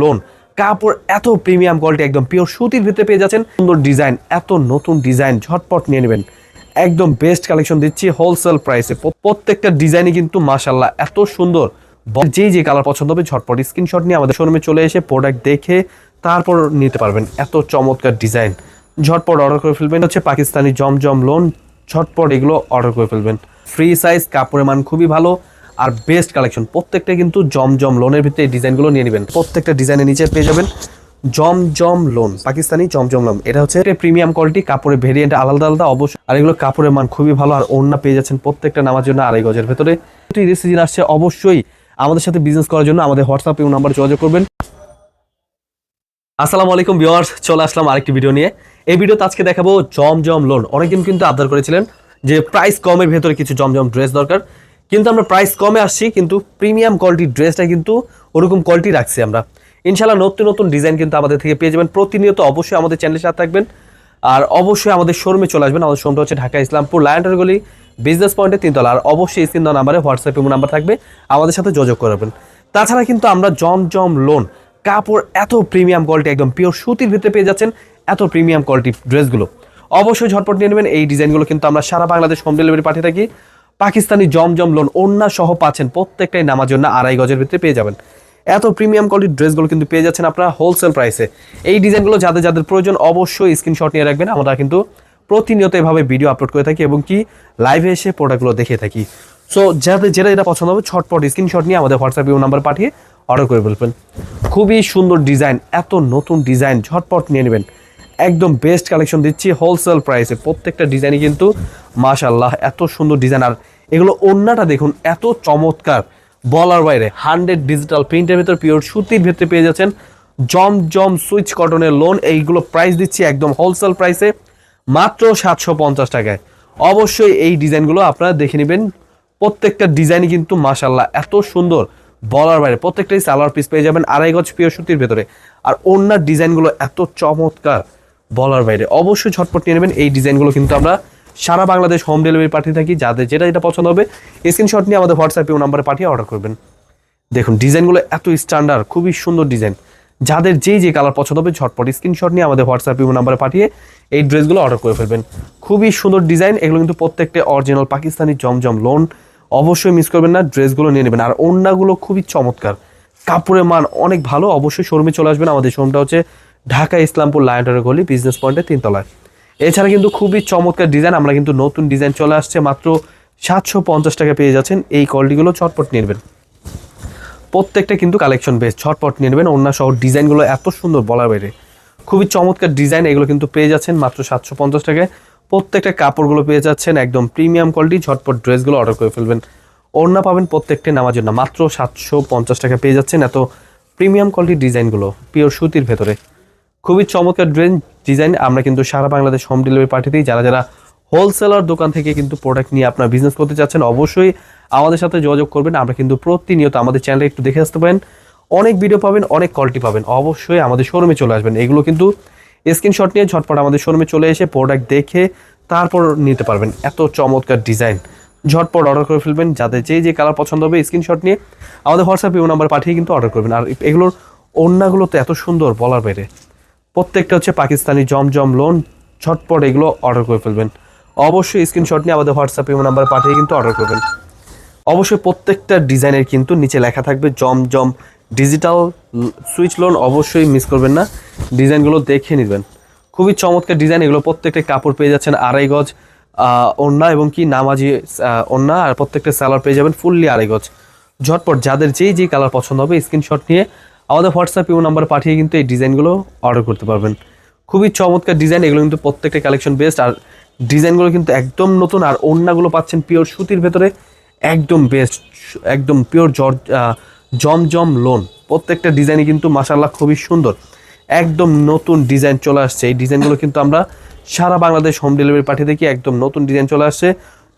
Loan কাপড় এত premium quality একদম পিওর সুতির ভিতরে পেয়ে যাচ্ছেন। সুন্দর ডিজাইন এত নতুন ডিজাইন ঝটপট নিয়ে নেবেন। একদম বেস্ট কালেকশন দিচ্ছি হোলসেল প্রাইসে প্রত্যেকটা ডিজাইনই কিন্তু মাশাল্লাহ এত সুন্দর। যেই যে কালার পছন্দ হবে ঝটপট স্ক্রিনশট নিয়ে আমাদের শোরুমে চলে এসে প্রোডাক্ট দেখে তারপর নিতে পারবেন। এত চমৎকার ডিজাইন ঝটপট অর্ডার করে ফেলবেন। হচ্ছে পাকিস্তানি জমজম লোন ঝটপট এগুলো অর্ডার করে ফেলবেন। ফ্রি সাইজ কাপড়ের মান খুবই ভালো। আর বেস্ট কালেকশন প্রত্যেকটা কিন্তু জমজম লোনের এই ডিজাইনগুলো নিয়ে নেবেন। প্রত্যেকটা ডিজাইনের নিচে পেয়ে যাবেন জমজম লোন পাকিস্তানি জমজম লোন এটা হচ্ছে প্রিমিয়াম কোয়ালিটি কাপড়ের ভেরিয়েন্ট আলাদা আলাদা অবশ্যই আর এগুলো কাপড়ের মান খুবই ভালো, আর ওড়না পেয়ে যাচ্ছেন প্রত্যেকটা নামার জন্য আড়াই গজের ভেতরে। সিজন আসছে, অবশ্যই আমাদের সাথে বিজনেস করার জন্য আমাদের হোয়াটসঅ্যাপ এবং নাম্বার যোগাযোগ করবেন। আসসালামু আলাইকুম ভিউয়ার্স চলে আসলাম আরেকটি ভিডিও নিয়ে। এই ভিডিওতে আজকে দেখাবো জমজম লোন অনেকদিন কিন্তু আবদার করেছিলেন যে প্রাইস কমের ভেতরে কিছু জমজম ড্রেস দরকার। কিন্তু আমরা প্রাইস কমে আসছি, কিন্তু প্রিমিয়াম কোয়ালিটির ড্রেসটা কিন্তু ওরকম কোয়ালিটি রাখছি আমরা। ইনশাল্লাহ নতুন নতুন ডিজাইন কিন্তু আমাদের থেকে পেয়ে যাবেন। প্রতিনিয়ত অবশ্যই আমাদের চ্যানেলের সাথে থাকবেন। আর অবশ্যই আমাদের শোরুমে চলে আসবেন। আমাদের শোরুমটা হচ্ছে ঢাকা ইসলামপুর লায়ন্টার গলি বিজনেস পয়েন্টে তিনতলা। আর অবশ্যই স্ক্রিন দেওয়া নাম্বারে হোয়াটসঅ্যাপ এবং নাম্বার থাকবে। আমাদের সাথে যোগাযোগ করবেন। তাছাড়া কিন্তু আমরা জমজম লোন কাপড় এত প্রিমিয়াম কোয়ালিটি একদম পিওর সুতির ভিতরে পেয়ে যাচ্ছেন এত প্রিমিয়াম কোয়ালিটি ড্রেসগুলো অবশ্যই ঝটপট নিয়ে নেবেন। এই ডিজাইনগুলো কিন্তু আমরা সারা বাংলাদেশ হোম ডেলিভারি পাঠিয়ে থাকি। পাকিস্তানি জমজম লোন ওন্না সহ পাচ্ছেন প্রত্যেকটাই নামার জন্য আড়াই গজের ভিতরে পেয়ে যাবেন। এত প্রিমিয়াম কোয়ালিটির ড্রেসগুলো কিন্তু পেয়ে যাচ্ছেন আপনারা হোলসেল প্রাইসে এই ডিজাইনগুলো যাদের যাদের প্রয়োজন অবশ্যই স্ক্রিনশট নিয়ে রাখবেন। আমরা কিন্তু প্রতিনিয়ত এভাবে ভিডিও আপলোড করে থাকি এবং কি লাইভে এসে প্রোডাক্টগুলো দেখে থাকি। সো যাদের যেটা যেটা পছন্দ হবে ছটপট স্ক্রিনশট নিয়ে আমাদের হোয়াটসঅ্যাপ নাম্বার পাঠিয়ে অর্ডার করে ফেলবেন। খুবই সুন্দর ডিজাইন এত নতুন ডিজাইন ঝটপট নিয়ে নেবেন। একদম বেস্ট কালেকশন দিচ্ছি হোলসেল প্রাইসে প্রত্যেকটা ডিজাইনই কিন্তু মাশাল্লাহ এত সুন্দর ডিজাইন আর এগুলো অন্যটা দেখুন, এত চমৎকার। বলার বাইরে হান্ড্রেড ডিজিটাল প্রিন্টের ভেতর পিওর সুতির ভেতরে পেয়ে যাচ্ছেন জম জম সুইচ কটনের লোন এইগুলো প্রাইস দিচ্ছি একদম হোলসেল প্রাইসে মাত্র সাতশো পঞ্চাশ টাকায়। অবশ্যই এই ডিজাইনগুলো আপনারা দেখে নেবেন। প্রত্যেকটা ডিজাইনই কিন্তু মাশাল্লাহ এত সুন্দর। বলার বাইরে, প্রত্যেকটাই সালোয়ার পিস পেয়ে যাবেন আড়াই গজ পিওর সুতির ভেতরে। আর অন্যার ডিজাইনগুলো এত চমৎকার। বলার বাইরে। অবশ্যই ঝটপট নিয়ে নেবেন। এই ডিজাইনগুলো কিন্তু আমরা সারা বাংলাদেশ হোম ডেলিভারি পাঠিয়ে থাকি। যাদের যেটা যেটা পছন্দ হবে স্ক্রিনশট নিয়ে আমাদের হোয়াটসঅ্যাপে নাম্বারে পাঠিয়ে অর্ডার করবেন। দেখুন, ডিজাইনগুলো এত স্ট্যান্ডার্ড খুবই সুন্দর ডিজাইন। যাদের যেই যে কালার পছন্দ হবে, ঝটপট স্ক্রিনশট নিয়ে আমাদের হোয়াটসঅ্যাপ ইমো নাম্বারে পাঠিয়ে এই ড্রেসগুলো অর্ডার করে ফেলবেন। খুবই সুন্দর ডিজাইন। এগুলো কিন্তু প্রত্যেকটা অরিজিনাল পাকিস্তানি জমজম লোন অবশ্যই মিস করবেন না, ড্রেসগুলো নিয়ে নেবেন। আর ওড়নাগুলো খুবই চমৎকার। কাপড়ের মান অনেক ভালো। অবশ্যই শোরুমে চলে আসবেন। আমাদের শোরুমটা হচ্ছে ঢাকা ইসলামপুর লায়ন্টারের গলি বিজনেস পয়েন্টের তিনতলায়। এছাড়া কিন্তু খুবই চমৎকার ডিজাইন আমরা কিন্তু নতুন ডিজাইন চলে আসছে, মাত্র সাতশো পঞ্চাশ টাকা পেয়ে যাচ্ছেন। এই কোয়ালিটিগুলো চটপট নিয়ে নেবেন। প্রত্যেকটা কিন্তু কালেকশন বেশ ছটপট নেবেন। অন্য সহ ডিজাইনগুলো এত সুন্দর বলার বাইরে। খুবই চমৎকার ডিজাইন এগুলো কিন্তু পেয়ে যাচ্ছেন মাত্র সাতশো পঞ্চাশ টাকায়। প্রত্যেকটা কাপড়গুলো পেয়ে যাচ্ছেন, একদম প্রিমিয়াম কোয়ালিটি ঝটপট ড্রেসগুলো অর্ডার করে ফেলবেন। ওড়না পাবেন প্রত্যেকটা নামার জন্য মাত্র সাতশো পঞ্চাশ টাকা পেয়ে যাচ্ছেন। এত প্রিমিয়াম কোয়ালিটির ডিজাইনগুলো পিওর সুতির ভেতরে। খুবই চমৎকার ড্রেন ডিজাইন। আমরা কিন্তু সারা বাংলাদেশ হোম ডেলিভারি পাঠিয়ে দিই যারা যারা হোলসেলার দোকান থেকে কিন্তু প্রোডাক্ট নিয়ে আপনার বিজনেস করতে চাচ্ছেন, অবশ্যই আমাদের সাথে যোগাযোগ করবেন। আমরা কিন্তু প্রতিনিয়ত আমাদের চ্যানেলে একটু দেখে আসতে পারেন। অনেক ভিডিও পাবেন, অনেক কোয়ালিটি পাবেন। অবশ্যই আমাদের শোরুমে চলে আসবেন। এগুলো কিন্তু স্ক্রিনশট নিয়ে ঝটপট আমাদের শোরুমে চলে এসে প্রোডাক্ট দেখে তারপর নিতে পারবেন। এত চমৎকার ডিজাইন ঝটপট অর্ডার করে ফেলবেন। যাদের যে যে কালার পছন্দ হবে স্ক্রিনশট নিয়ে আমাদের হোয়াটসঅ্যাপে নাম্বার পাঠিয়ে কিন্তু অর্ডার করবেন। আর এগুলোর ওড়নাগুলো তো এত সুন্দর বলার বাইরে। প্রত্যেকটা হচ্ছে পাকিস্তানি জমজম লোন ঝটপট এগুলো অর্ডার করে ফেলবেন। অবশ্যই স্ক্রিনশট নিয়ে আমাদের হোয়াটসঅ্যাপে নাম্বার পাঠিয়ে কিন্তু অর্ডার করবেন। অবশ্যই প্রত্যেকটা ডিজাইনের কিন্তু নিচে লেখা থাকবে জমজম ডিজিটাল সুইচ লোন অবশ্যই মিস করবেন না। ডিজাইনগুলো দেখে নেবেন। খুবই চমৎকার ডিজাইন, এগুলো প্রত্যেকটা কাপড় পেয়ে যাচ্ছেন আড়াই গজ ওড়না এবং কি নামাজি ওড়না আর প্রত্যেকটা স্যালার পেয়ে যাবেন ফুললি আড়াই গজ। ঝটপট যাদের যেই যেই কালার পছন্দ হবে স্ক্রিনশট নিয়ে আমাদের হোয়াটসঅ্যাপ ইউ নাম্বার পাঠিয়ে কিন্তু এই ডিজাইনগুলো অর্ডার করতে পারবেন। খুবই চমৎকার ডিজাইন এগুলো কিন্তু প্রত্যেকটা কালেকশন বেস্ট আর ডিজাইনগুলো কিন্তু একদম নতুন, আর ওড়নাগুলো পাচ্ছেন পিওর সুতির ভেতরে, একদম বেস্ট একদম পিওর জর জমজম লোন প্রত্যেকটা ডিজাইনই কিন্তু মাসাল্লাহ খুবই সুন্দর। একদম নতুন ডিজাইন চলে আসছে। এই ডিজাইনগুলো কিন্তু আমরা সারা বাংলাদেশ হোম ডেলিভারি পাঠিয়ে দেখি, একদম নতুন ডিজাইন চলে আসছে।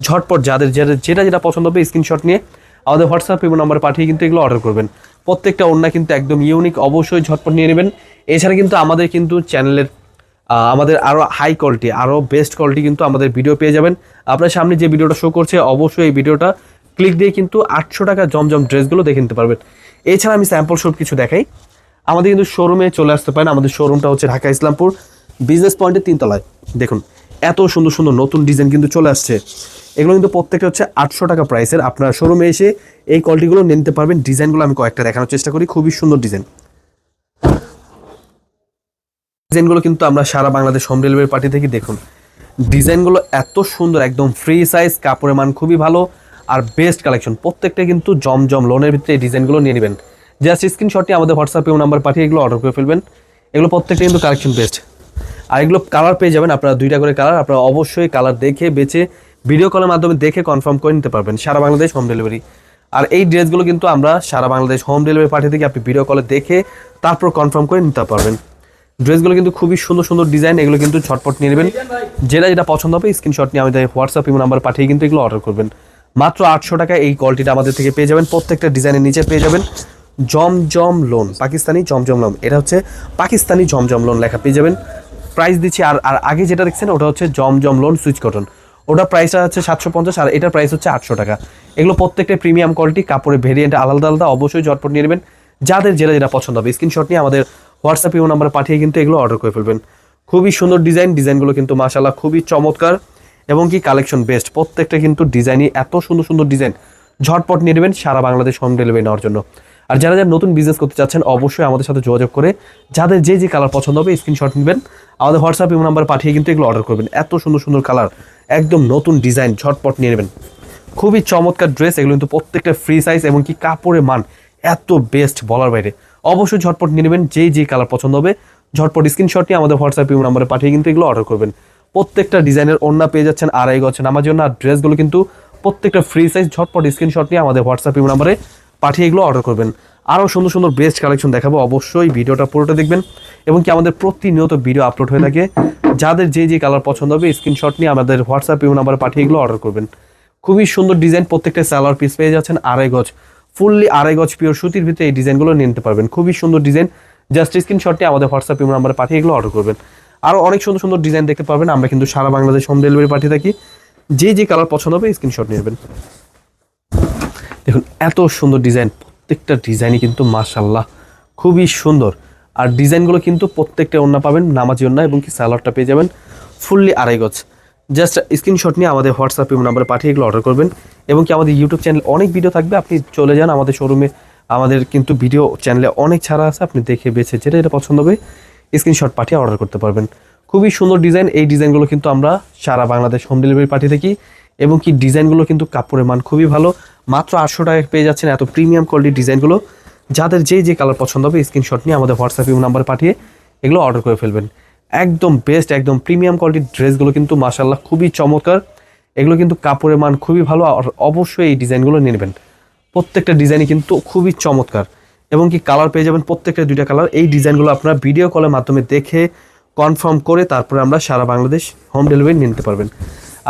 ঝটপট যাদের যাদের, যেটা যেটা পছন্দ হবে স্ক্রিনশট নিয়ে আমাদের হোয়াটসঅ্যাপ এবং নাম্বার পাঠিয়ে কিন্তু এগুলো অর্ডার করবেন। প্রত্যেকটা ওড়না কিন্তু একদম ইউনিক অবশ্যই ঝটপট নিয়ে নেবেন। এছাড়া কিন্তু আমাদের কিন্তু চ্যানেলের আমাদের আরও হাই কোয়ালিটি আরও বেস্ট কোয়ালিটি কিন্তু আমাদের ভিডিও পেয়ে যাবেন। আপনার সামনে যে ভিডিওটা শো করছে, অবশ্যই এই ভিডিওটা ক্লিক দিয়ে কিন্তু আটশো টাকা জমজম ড্রেসগুলো দেখে নিতে পারবেন। এছাড়া আমি স্যাম্পল সব কিছু দেখাই। আমাদের কিন্তু শোরুমে চলে আসতে পারেন। আমাদের শোরুমটা হচ্ছে ঢাকা ইসলামপুর বিজনেস পয়েন্টের তিনতলায়। দেখুন, এত সুন্দর সুন্দর নতুন ডিজাইন কিন্তু চলে আসছে। এগুলো কিন্তু প্রত্যেকটা হচ্ছে আটশো টাকা প্রাইসের আপনার শোরুমে এসে এই কোয়ালিটিগুলো নিতে পারবেন। ডিজাইনগুলো আমি কয়েকটা দেখানোর চেষ্টা করি। খুবই সুন্দর ডিজাইন ডিজাইনগুলো কিন্তু আমরা সারা বাংলাদেশ হোম ডেলিভারি পার্টি থেকে দেখুন। ডিজাইনগুলো এত সুন্দর, একদম ফ্রি সাইজ কাপড়ের মান খুবই ভালো আর বেস্ট কালেকশন প্রত্যেকটা কিন্তু জমজম লোনের ভিতরে এই ডিজাইনগুলো নিয়ে নেবেন। জাস্ট স্ক্রিনশটটি আমাদের হোয়াটসঅ্যাপে নাম্বার পাঠিয়ে এগুলো অর্ডার করে ফেলবেন। এগুলো প্রত্যেকটা কিন্তু কালেকশন বেস্ট আর এগুলো কালার পেয়ে যাবেন। আপনারা দুইটা করে কালার আপনারা অবশ্যই কালার দেখে, বেছে ভিডিও কলের মাধ্যমে দেখে কনফার্ম করে নিতে পারবেন সারা বাংলাদেশ হোম ডেলিভারি আর এই ড্রেসগুলো কিন্তু আমরা সারা বাংলাদেশ হোম ডেলিভারি পাঠিয়ে থেকে আপনি ভিডিও কলে দেখে তারপর কনফার্ম করে নিতে পারবেন। ড্রেসগুলো কিন্তু খুবই সুন্দর সুন্দর ডিজাইন এগুলো কিন্তু ছটপট নিয়ে নেবেন। যেটা যেটা পছন্দ হবে স্ক্রিনশট নিয়ে আমাদের হোয়াটসঅ্যাপ ইমো নাম্বার পাঠিয়ে কিন্তু এগুলো অর্ডার করবেন। মাত্র আটশো টাকা এই কোয়ালিটিটা আমাদের থেকে পেয়ে যাবেন। প্রত্যেকটা ডিজাইনের নিচে পেয়ে যাবেন। জমজম লোন পাকিস্তানি জমজম লোন এটা হচ্ছে পাকিস্তানি জমজম লোন লেখা পেয়ে যাবেন। প্রাইস দিচ্ছি আর আর আগে যেটা দেখছেন ওটা হচ্ছে জমজম লোন সুইচ কটন ওটা প্রাইসটা হচ্ছে সাতশো পঞ্চাশ, আর এটার প্রাইস হচ্ছে আটশো টাকা। এগুলো প্রত্যেকটা প্রিমিয়াম কোয়ালিটি কাপড়ের ভেরিয়েন্ট আলাদা আলাদা, অবশ্যই ঝটপট নিয়ে নেবেন। যাদের যেটা যেটা পছন্দ হবে স্ক্রিনশট নিয়ে আমাদের হোয়াটসঅ্যাপ ইউ নাম্বার পাঠিয়ে কিন্তু এগুলো অর্ডার করে ফেলবেন। খুবই সুন্দর ডিজাইন ডিজাইনগুলো কিন্তু মাশাল্লাহ খুবই চমৎকার, এবং কি কালেকশন বেস্ট প্রত্যেকটা কিন্তু ডিজাইনই এত সুন্দর সুন্দর ডিজাইন ঝটপট নিয়ে নেবেন, সারা বাংলাদেশ হোম ডেলিভারি নেওয়ার জন্য। আর যারা যারা নতুন বিজনেস করতে চাচ্ছেন, অবশ্যই আমাদের সাথে যোগাযোগ করে, যাদের যে যে কালার পছন্দ হবে স্ক্রিনশট নেবেন। আমাদের হোয়াটসঅ্যাপ ইউ নাম্বার পাঠিয়ে কিন্তু এগুলো অর্ডার করবেন। এত সুন্দর সুন্দর কালার একদম নতুন ডিজাইন ঝটপট নিয়ে নেবেন। খুবই চমৎকার ড্রেস এগুলো কিন্তু প্রত্যেকটা ফ্রি সাইজ এবং কি কাপড়ের মান এত বেস্ট বলার বাইরে। অবশ্যই ঝটপট নিয়ে নেবেন, যেই যে কালার পছন্দ হবে, ঝটপট স্ক্রিনশট নিয়ে আমাদের হোয়াটসঅ্যাপ ইউ নাম্বারে পাঠিয়ে কিন্তু এগুলো অর্ডার করবেন। প্রত্যেকটা ডিজাইনের ওড়না পেয়ে যাচ্ছেন, আড়াই গছেন আমার জন্য আর ড্রেসগুলো কিন্তু প্রত্যেকটা ফ্রি সাইজ ঝটপট স্ক্রিনশট নিয়ে আমাদের হোয়াটসঅ্যাপ ইউ নাম্বারে পাঠিয়ে এগুলো অর্ডার করবেন। আরও সুন্দর সুন্দর বেস্ট কালেকশন দেখাবো অবশ্যই, ভিডিওটা পুরোটা দেখবেন এবং কি আমাদের প্রতিনিয়ত ভিডিও আপলোড হয়ে থাকে। যাদের যে যে কালার পছন্দ হবে স্ক্রিনশট নিয়ে আমাদের হোয়াটসঅ্যাপ ইউ নাম্বারে পাঠিয়ে এগুলো অর্ডার করবেন। খুবই সুন্দর ডিজাইন প্রত্যেকটা স্যালার পিস পেয়ে যাচ্ছেন আড়াই গজ। ফুললি আড়াই গজ পিওর সুতির ভিতরে এই ডিজাইনগুলো নিয়ে নিতে পারবেন। খুবই সুন্দর ডিজাইন জাস্ট স্ক্রিনশটটি আমাদের হোয়াটসঅ্যাপ ইউ নাম্বারে পাঠিয়ে এগুলো অর্ডার করবেন। আরও অনেক সুন্দর সুন্দর ডিজাইন দেখতে পারবেন। আমরা কিন্তু সারা বাংলাদেশ হোম ডেলিভারি পাঠিয়ে থাকি। যে যে কালার পছন্দ হবে স্ক্রিনশট নিয়ে নেবেন। দেখুন, এত সুন্দর ডিজাইন প্রত্যেকটা ডিজাইনই কিন্তু মাশাল্লাহ খুবই সুন্দর। আর ডিজাইনগুলো কিন্তু প্রত্যেকটা ওন্না পাবেন, নামাজি ওন্না এবং কি স্যালাডটা পেয়ে যাবেন ফুললি আড়াই গজ। জাস্ট স্ক্রিনশট নিয়ে আমাদের হোয়াটসঅ্যাপ নাম্বারে পাঠিয়ে এগুলো অর্ডার করবেন এবং কি আমাদের ইউটিউব চ্যানেল অনেক ভিডিও থাকবে, আপনি চলে যান আমাদের শোরুমে। আমাদের কিন্তু ভিডিও চ্যানেলে অনেক ছাড়া আছে, আপনি দেখে বেছে যেটা যেটা পছন্দ হবে স্ক্রিনশট পাঠিয়ে অর্ডার করতে পারবেন। খুবই সুন্দর ডিজাইন, এই ডিজাইনগুলো কিন্তু আমরা সারা বাংলাদেশ হোম ডেলিভারি পাঠিয়ে থাকি এবং কি ডিজাইনগুলো কিন্তু কাপড়ের মান খুবই ভালো। মাত্র আটশো টাকায় পেয়ে যাচ্ছেন এত প্রিমিয়াম কোয়ালিটির ডিজাইনগুলো। যাদের যে যে কালার পছন্দ হবে স্ক্রিনশট নিয়ে আমাদের হোয়াটসঅ্যাপ নাম্বার পাঠিয়ে এগুলো অর্ডার করে ফেলবেন। একদম বেস্ট একদম প্রিমিয়াম কোয়ালিটির ড্রেসগুলো কিন্তু মাসাল্লাহ খুবই চমৎকার। এগুলো কিন্তু কাপড়ের মান খুবই ভালো আর অবশ্যই এই ডিজাইনগুলো নিয়ে নেবেন। প্রত্যেকটা ডিজাইনই কিন্তু খুবই চমৎকার। এবং কি কালার পেয়ে যাবেন প্রত্যেকটা দুইটা কালার এই ডিজাইনগুলো আপনারা ভিডিও কলের মাধ্যমে দেখে কনফার্ম করে তারপরে আমরা সারা বাংলাদেশ হোম ডেলিভারি নিতে পারবেন।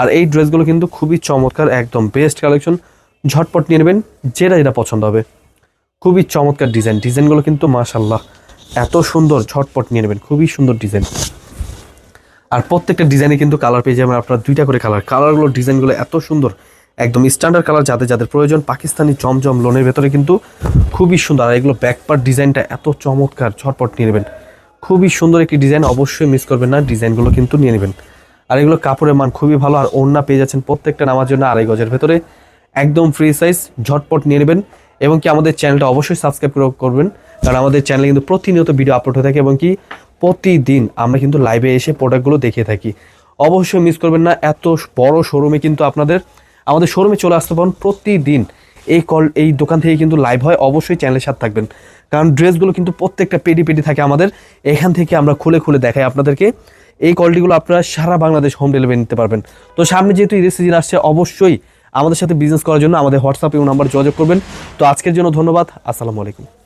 আর এই ড্রেসগুলো কিন্তু খুবই চমৎকার, একদম বেস্ট কালেকশন ঝটপট নিয়ে নেবেন, যেটা যেটা পছন্দ হবে। খুবই চমৎকার ডিজাইন ডিজাইনগুলো কিন্তু মাশাল্লাহ এত সুন্দর, ঝটপট নিয়ে নেবেন, খুবই সুন্দর ডিজাইন আর প্রত্যেকটা ডিজাইনে কিন্তু কালার পেয়ে যাবেন আপনার দুইটা করে কালার কালারগুলো ডিজাইনগুলো এত সুন্দর, একদম স্ট্যান্ডার্ড কালার যাদের যাদের প্রয়োজন, পাকিস্তানি জমজম লোনের ভেতরে কিন্তু খুবই সুন্দর। আর এগুলো ব্যাকপার্ট ডিজাইনটা এত চমৎকার, ঝটপট নিয়ে নেবেন। খুবই সুন্দর একটি ডিজাইন অবশ্যই মিস করবেন না ডিজাইনগুলো কিন্তু নিয়ে নেবেন। আর এগুলো কাপড়ের মান খুবই ভালো, আর ওড়না পেয়ে যাচ্ছেন প্রত্যেকটা নামার জন্য আড়াই গজের ভেতরে। একদম ফ্রি সাইজ ঝটপট নিয়ে নেবেন এবং কি আমাদের চ্যানেলটা অবশ্যই সাবস্ক্রাইব করবেন। কারণ আমাদের চ্যানেলে কিন্তু প্রতিনিয়ত ভিডিও আপলোড হয়ে থাকে এবং কি প্রতিদিন আমরা কিন্তু লাইভে এসে প্রোডাক্টগুলো দেখিয়ে থাকি। অবশ্যই মিস করবেন না, এত বড় শোরুমে কিন্তু আপনাদের, আমাদের শোরুমে চলে আসতে পারেন প্রতিদিন। এই কল এই দোকান থেকে কিন্তু লাইভ হয়, অবশ্যই চ্যানেলের সাথে থাকবেন। কারণ ড্রেসগুলো কিন্তু প্রত্যেকটা পেডি পেডি থাকে আমাদের, এখান থেকে আমরা খুলে খুলে দেখাই আপনাদেরকে। এই কোয়ালিটিগুলো আপনারা সারা বাংলাদেশ হোম ডেলিভারি নিতে পারবেন। তো সামনে যেহেতু ঈদের সিজন আসছে, অবশ্যই আমাদের সাথে বিজনেস করার জন্য আমাদের হোয়াটসঅ্যাপ এবং নাম্বার যোগাযোগ করবেন। তো আজকের জন্য ধন্যবাদ, আসসালামু আলাইকুম।